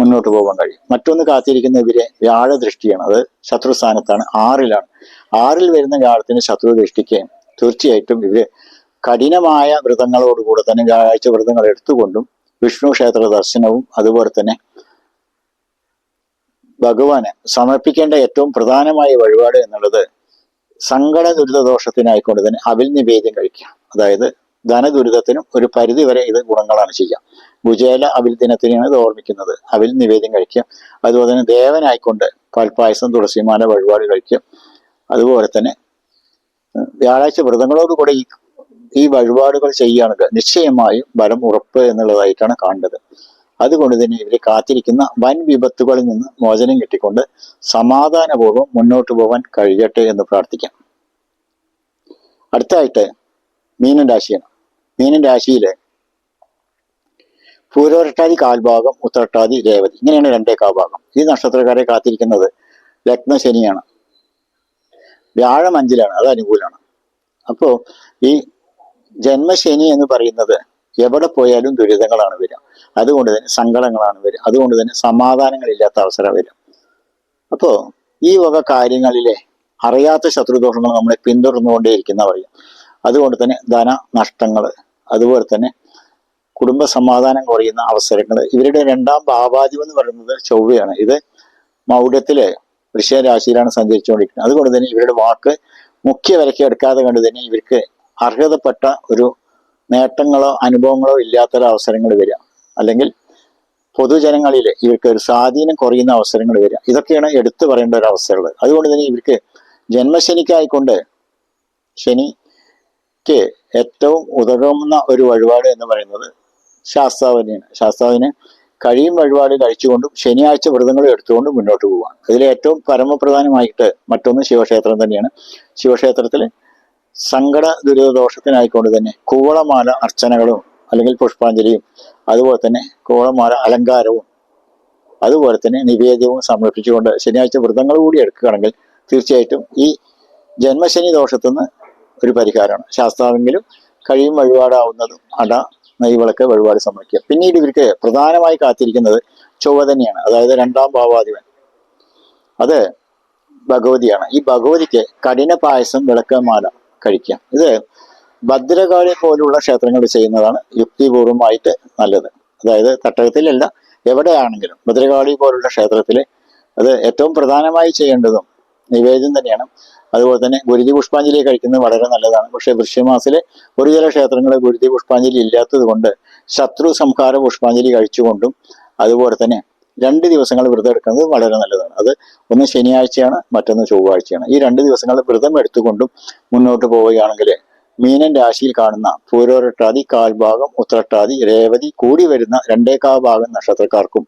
മുന്നോട്ട് പോകാൻ കഴിയും. മറ്റൊന്ന് കാത്തിരിക്കുന്ന ഇവരെ വ്യാഴദൃഷ്ടിയാണ്. അത് ശത്രുസ്ഥാനത്താണ്. ആറിലാണ്. ആറിൽ വരുന്ന വ്യാഴത്തിന് ശത്രു ദൃഷ്ടിക്കുകയും തീർച്ചയായിട്ടും ഇവർ കഠിനമായ വ്രതങ്ങളോടുകൂടെ തന്നെ വ്യാഴാഴ്ച വ്രതങ്ങൾ എടുത്തുകൊണ്ടും വിഷ്ണു ക്ഷേത്ര ദർശനവും അതുപോലെ തന്നെ ഭഗവാന് സമർപ്പിക്കേണ്ട ഏറ്റവും പ്രധാനമായ വഴിപാട് എന്നുള്ളത് സങ്കട ദുരിത ദോഷത്തിനായിക്കൊണ്ട് തന്നെ അവിൽ നിവേദ്യം കഴിക്കുക. അതായത് ധനദുരിതത്തിനും ഒരു പരിധി വരെ ഇത് ഗുണങ്ങളാണ് ചെയ്യുക. ഭുജേല അവിൽ ദിനത്തിനെയാണ് ഇത് ഓർമ്മിക്കുന്നത്. അവിൽ നിവേദ്യം കഴിക്കുക. അതുപോലെ തന്നെ ദേവനായിക്കൊണ്ട് പാൽപ്പായസം തുളസിമാല വഴിപാട് കഴിക്കുക. അതുപോലെ തന്നെ വ്യാഴാഴ്ച വ്രതങ്ങളോടുകൂടെ ഈ ഈ വഴിപാടുകൾ ചെയ്യുകയാണെങ്കിൽ നിശ്ചയമായും ബലം ഉറപ്പ് എന്നുള്ളതായിട്ടാണ് കാണേണ്ടത് അതുകൊണ്ട് തന്നെ ഇവർ കാത്തിരിക്കുന്ന വൻ വിപത്തുകളിൽ നിന്ന് മോചനം കിട്ടിക്കൊണ്ട് സമാധാനപൂർവം മുന്നോട്ട് പോകാൻ കഴിയട്ടെ എന്ന് പ്രാർത്ഥിക്കാം. അടുത്തായിട്ട് മീനൻ രാശിയാണ്. മീനൻ രാശിയിൽ പൂരോരട്ടാതി കാൽഭാഗം ഉത്തരട്ടാതി രേവതി. ഇങ്ങനെയാണ് രണ്ടേ കാൽഭാഗം. ഈ നക്ഷത്രക്കാരെ കാത്തിരിക്കുന്നത് ലഗ്നശനിയാണ്. വ്യാഴം അഞ്ചിലാണ് അത് അനുകൂലമാണ്. അപ്പോ ഈ ജന്മശനി എന്ന് പറയുന്നത് എവിടെ പോയാലും ദുരിതങ്ങളാണ് വരിക. അതുകൊണ്ട് തന്നെ സങ്കടങ്ങളാണ് വരിക. അതുകൊണ്ട് തന്നെ സമാധാനങ്ങളില്ലാത്ത അവസരം വരും അപ്പോ ഈ വക കാര്യങ്ങളിലെ അറിയാത്ത ശത്രുദോഷങ്ങൾ നമ്മളെ പിന്തുടർന്നുകൊണ്ടേയിരിക്കുന്ന പറയും അതുകൊണ്ട് തന്നെ ധന നഷ്ടങ്ങൾ അതുപോലെ തന്നെ കുടുംബ സമാധാനം കുറയുന്ന അവസരങ്ങൾ. ഇവരുടെ രണ്ടാം ഭാവാദ്യം എന്ന് പറയുന്നത് ചൊവ്വയാണ്. ഇത് മൗഢ്യത്തിലെ വൃശ്ചരാശിയിലാണ് സഞ്ചരിച്ചുകൊണ്ടിരിക്കുന്നത്. അതുകൊണ്ട് തന്നെ ഇവരുടെ വാക്ക് മുഖ്യ വിലക്ക് എടുക്കാതെ കണ്ട് തന്നെ ഇവർക്ക് അർഹതപ്പെട്ട ഒരു നേട്ടങ്ങളോ അനുഭവങ്ങളോ ഇല്ലാത്തൊരു അവസരങ്ങൾ വരിക. അല്ലെങ്കിൽ പൊതുജനങ്ങളിൽ ഇവർക്ക് ഒരു സ്വാധീനം കുറയുന്ന അവസരങ്ങൾ വരിക. ഇതൊക്കെയാണ് എടുത്തു പറയേണ്ട ഒരു അവസരങ്ങൾ അതുകൊണ്ട് തന്നെ ഇവർക്ക് ജന്മശനിക്കായിക്കൊണ്ട് ശനിക്ക് ഏറ്റവും ഉതകുന്ന ഒരു വഴിപാട് എന്ന് പറയുന്നത് ശാസ്താവിനെയാണ്. ശാസ്താവിന് കഴിയും വഴിപാട് കഴിച്ചുകൊണ്ടും ശനിയാഴ്ച വ്രതങ്ങൾ എടുത്തുകൊണ്ടും മുന്നോട്ട് പോവുകയാണ് അതിൽ ഏറ്റവും പരമപ്രധാനമായിട്ട് മറ്റൊന്ന് ശിവക്ഷേത്രം തന്നെയാണ്. ശിവക്ഷേത്രത്തിൽ സങ്കട ദുരിതദോഷത്തിനായിക്കൊണ്ട് തന്നെ കൂവളമാല അർച്ചനകളും അല്ലെങ്കിൽ പുഷ്പാഞ്ജലിയും അതുപോലെ തന്നെ കൂവളമാല അലങ്കാരവും അതുപോലെ തന്നെ നിവേദ്യവും സമർപ്പിച്ചുകൊണ്ട് ശനിയാഴ്ച വ്രതങ്ങൾ കൂടി എടുക്കുകയാണെങ്കിൽ തീർച്ചയായിട്ടും ഈ ജന്മശനി ദോഷത്തുനിന്ന് ഒരു പരിഹാരമാണ്. ശാസ്താവെങ്കിലും കഴിയും വഴിപാടാവുന്നതും അട നെയ്വിളക്ക് വഴിപാട് സമർപ്പിക്കുക. പിന്നീട് ഇവർക്ക് പ്രധാനമായി കാത്തിരിക്കുന്നത് ചൊവ്വ തന്നെയാണ്. അതായത് രണ്ടാം ഭാവാധിപൻ. അത് ഭഗവതിയാണ്. ഈ ഭഗവതിക്ക് കഠിന പായസം വിളക്കമാല കഴിക്കുക. ഇത് ഭദ്രകാളി പോലുള്ള ക്ഷേത്രങ്ങളിൽ ചെയ്യുന്നതാണ് യുക്തിപൂർവമായിട്ട് നല്ലത്. അതായത് തട്ടകത്തിലല്ല എവിടെയാണെങ്കിലും ഭദ്രകാളി പോലുള്ള ക്ഷേത്രത്തിൽ അത് ഏറ്റവും പ്രധാനമായി ചെയ്യേണ്ടതും നിവേദ്യം തന്നെയാണ്. അതുപോലെ തന്നെ ഗുരുതി പുഷ്പാഞ്ജലി കഴിക്കുന്നത് വളരെ നല്ലതാണ്. പക്ഷേ വൃശ്യമാസിലെ ഒരു ചില ക്ഷേത്രങ്ങളിൽ ഗുരുതി പുഷ്പാഞ്ജലി ഇല്ലാത്തത് കൊണ്ട് ശത്രു സംഹാര പുഷ്പാഞ്ജലി കഴിച്ചുകൊണ്ടും അതുപോലെ തന്നെ രണ്ട് ദിവസങ്ങൾ വ്രതം എടുക്കുന്നത് വളരെ നല്ലതാണ്. അത് ഒന്ന് ശനിയാഴ്ചയാണ് മറ്റൊന്ന് ചൊവ്വാഴ്ചയാണ്. ഈ രണ്ട് ദിവസങ്ങൾ വ്രതം എടുത്തുകൊണ്ടും മുന്നോട്ട് പോവുകയാണെങ്കിൽ മീനൻ രാശിയിൽ കാണുന്ന പൂരോരട്ടാതി കാൽഭാഗം ഉത്രട്ടാതി രേവതി കൂടി വരുന്ന രണ്ടേക്കാൽ ഭാഗം നക്ഷത്രക്കാർക്കും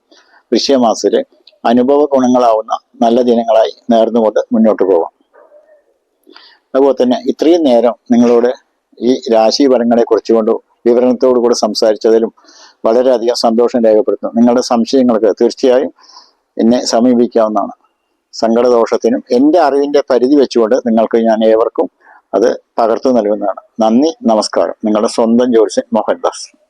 വൃശ്യമാസത്തിലെ അനുഭവ ഗുണങ്ങളാവുന്ന നല്ല ദിനങ്ങളായി നേർന്നുകൊണ്ട് മുന്നോട്ട് പോവാം അതുപോലെ തന്നെ ഇത്രയും നേരം നിങ്ങളോട് ഈ രാശി ഫലങ്ങളെ കുറിച്ചുകൊണ്ട് വിവരണത്തോടു കൂടെ സംസാരിച്ചതിലും വളരെയധികം സന്തോഷം രേഖപ്പെടുത്തുന്നു. നിങ്ങളുടെ സംശയങ്ങൾക്ക് തീർച്ചയായും എന്നെ സമീപിക്കാവുന്നതാണ്. സങ്കടദോഷത്തിനും എന്റെ അറിവിന്റെ പരിധി വെച്ചുകൊണ്ട് നിങ്ങൾക്ക് ഞാൻ ഏവർക്കും അത് പകർത്തു നൽകുന്നതാണ്. നന്ദി നമസ്കാരം. നിങ്ങളുടെ സ്വന്തം ജോത്സ്യൻ മോഹൻദാസ്.